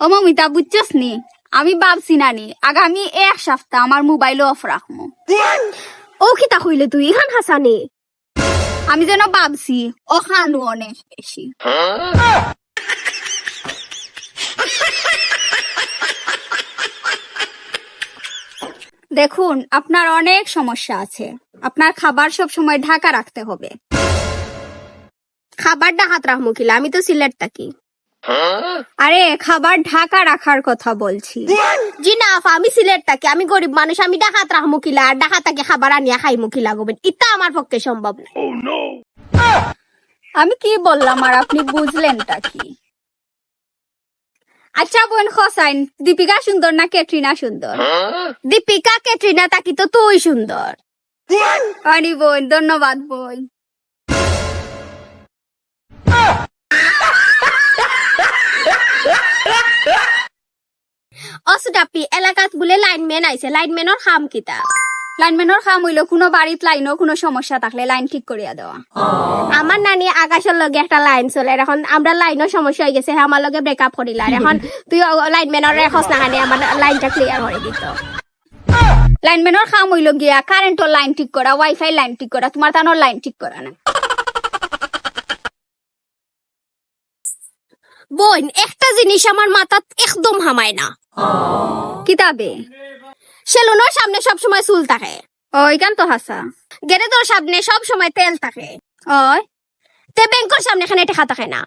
ও মমিতা বুঝছস নি আমি ভাবছি না নি আগামী এক সপ্তাহ আমার মোবাইল অফ রাখব ও কিতা কইলে তুই? ইহান হাসানি। আমি যেন ভাবছি ও খানু অনেক বেশি। দেখুন আপনার অনেক সমস্যা আছে। আপনার খাবার সব সময় ঢাকা রাখতে হবে। খাবারটা হাত রাখমু কিলা আমি তো সিলেট থাকি আরে খাবার ঢাকা রাখার কথা বলছি। জি না আফা আমি সিলেট থাকি আমি গরিব মানুষ আমি ডাকাত রাখমু কিলা আর ডাকাত তাকে খাবার আনিয়া খাইমু কিলা গবেন ইতা আমার পক্ষে সম্ভব না। আমি কি বললাম আর আপনি বুঝলেনটা কি? আচ্ছা বোন হোসাইন দীপিকা সুন্দর না ক্যাটরিনা সুন্দর? দীপিকা ক্যাটরিনা তাকি তো তুই সুন্দর। আনি বোন ধন্যবাদ বোন। অসুডাপি এলাকাত বলে লাইনম্যান আইছে লাইনম্যানের খাম কিতা? লাইনম্যানের কাম হইল কোনো বাড়িত লাইনও কোনো সমস্যা থাকলে লাইন ঠিক করিয়া দেওয়া। আমার নানি আকাশের লগে একটা লাইন চলে এখন আমরা লাইনের সমস্যা হয়ে গেছে আমার লগে ব্রেকআপ করিলা এখন তুই লাইনম্যানের রেখস না খানি আমার লাইনটা ক্লিয়ার করে দিত। লাইনম্যানের কাম হইল গিয়া কারেন্টর লাইন ঠিক করা ওয়াইফাই লাইন ঠিক করা তোমার তানোর লাইন ঠিক করা না বোন, একটা জিনিস আমার মাথাত একদম হামায় না। কিতাবে? সেলুনের সামনে সব সময় চুল থাকে। ওইখান তো হাসা। গ্যারেজের সামনে সব সময় তেল থাকে। ওই তে ব্যাংকের সামনে এখানে টেকা থাকে না।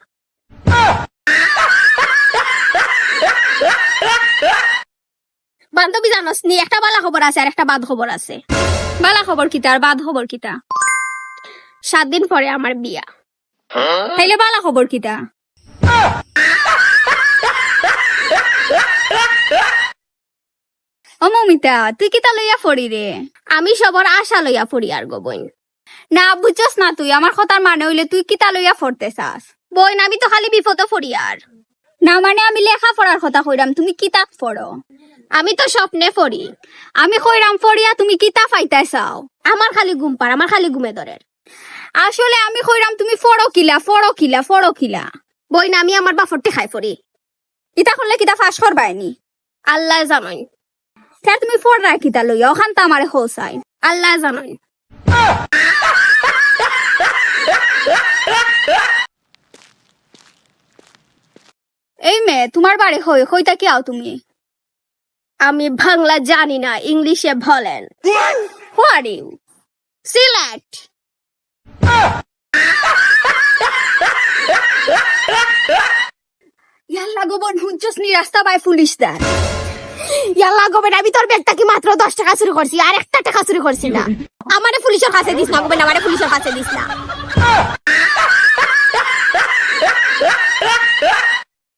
বান্ধবী জানোস নি একটা বালা খবর আছে আর একটা বাদ খবর আছে। বালা খবর কিতা আর বাদ খবর কিতা? সাত দিন পরে আমার বিয়া। তাইলে বালা খবর কিতা? মমিতা তুই কিতা লইয়া ফড়ি রে? আমি সবার আশা লইয়া পড়ি আর গো বোন। না, বুঝছস না তুই, আমার কথার মানে হইলে তুই কিতা লইয়া ফড়তে চাস বোন, আমি তো খালি বিপদ পড়ি আর। না মানে আমি লেখা পড়ার কথা কইরাম, তুমি কিতাব পড়ো? আমি তো স্বপ্নে পড়ি। আমি কইরাম ফড়িয়া তুমি কিতা পাইতে চাও আমার খালি ঘুম পার আমার খালি ঘুমে ধরে। আসলে আমি কইরাম, তুমি ফড়ো কিলা ফড়ো কিলা ফড়ো কিলা। বই না আমি আমার বাফরটি খাই পড়ি। ইতা করলে কিতা ফাঁস করবাইনি? আল্লাহ জানাই। স্যার তুমি রাখি তা লই ওখান তো আমারে হোসাই আল্লাহ জানাই এই মেয়ে তোমার বাড়ি হই হইতা কি আও তুমি আমি বাংলা জানি না ইংলিশে বলেন হু আর ইউ সিলেট ইয়াল্লা গোবন হুঞ্চস নি রাস্তা বাই পুলিশ দার ইয়াল্লা গোবেন আমি তোর ব্যাগটা কি মাত্র দশ টাকা চুরি করছি? আর একটা টাকা চুরি করছি না। আমারে পুলিশের কাছে দিস না গোবেন আমারে পুলিশের কাছে দিস না।